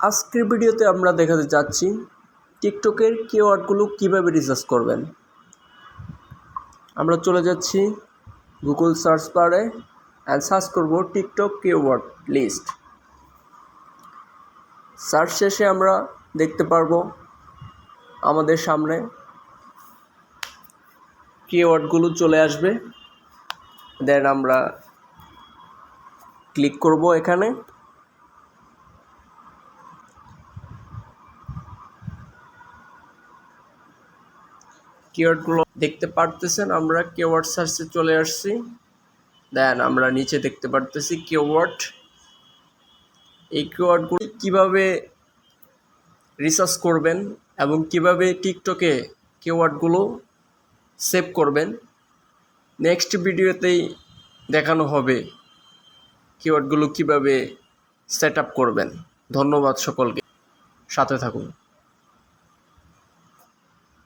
আজকের ভিডিওতে আমরা দেখাতে যাচ্ছি টিকটকের কিওয়ার্ডগুলো কীভাবে রিসার্চ করবেন। আমরা চলে যাচ্ছি গুগল সার্চ বারে অ্যান্ড সার্চ করব টিকটক কিওয়ার্ড লিস্ট সার্চ শেষে আমরা দেখতে পারব আমাদের সামনে কিওয়ার্ডগুলো চলে আসবে। দেন আমরা ক্লিক করব এখানে। কিওয়ার্ডগুলো দেখতে পারতেছেন, আমরা কিওয়ার্ড সার্চে চলে আসছি। দেন আমরা নিচে দেখতে পারতেছি কিওয়ার্ড এই কিওয়ার্ডগুলো কীভাবে রিসার্চ করবেন এবং কীভাবে টিকটকে কিওয়ার্ডগুলো সেভ করবেন নেক্সট ভিডিওতেই দেখানো হবে কিওয়ার্ডগুলো কীভাবে সেট আপ করবেন। ধন্যবাদ সকলকে। সাথে থাকুন।